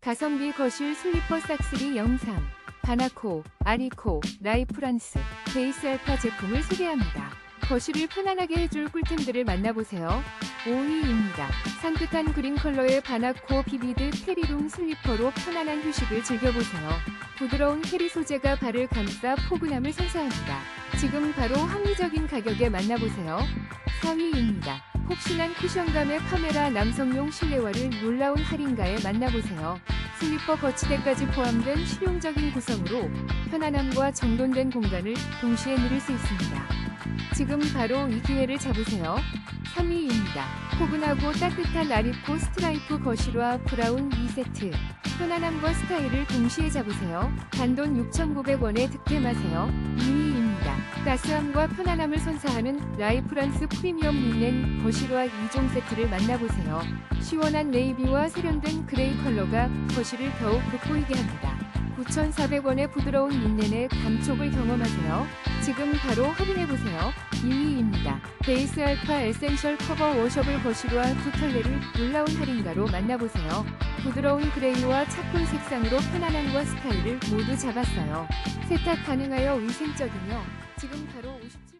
가성비 거실 슬리퍼 싹쓸이 영상. 바나코, 아리코, 라이프란스, 베이스 알파 제품을 소개합니다. 거실을 편안하게 해줄 꿀템들을 만나보세요. 5위입니다. 산뜻한 그린 컬러의 바나코 비비드 테리룸 슬리퍼로 편안한 휴식을 즐겨보세요. 부드러운 테리 소재가 발을 감싸 포근함을 선사합니다. 지금 바로 합리적인 가격에 만나보세요. 4위입니다. 폭신한 쿠션감의 카메라 남성용 실내화를 놀라운 할인가에 만나보세요. 슬리퍼 거치대까지 포함된 실용적인 구성으로 편안함과 정돈된 공간을 동시에 누릴 수 있습니다. 지금 바로 이 기회를 잡으세요. 3위입니다. 포근하고 따뜻한 아리코 스트라이프 거실화 브라운 2세트. 편안함과 스타일을 동시에 잡으세요. 단돈 6,900원에 득템하세요. 2위입니다. 따스함과 편안함을 선사하는 라이프란스 프리미엄 린넨 거실화 2종 세트를 만나보세요. 시원한 네이비와 세련된 그레이 컬러가 거실을 더욱 돋보이게 합니다. 9,400원의 부드러운 린넨의 감촉을 경험하세요. 지금 바로 확인해보세요. 2위입니다. 베이스 알파 에센셜 커버 워셔블 거실화 두 켤레를 놀라운 할인가로 만나보세요. 부드러운 그레이와 차콜 색상으로 편안함과 스타일을 모두 잡았어요. 세탁 가능하여 위생적이며 지금 바로 57...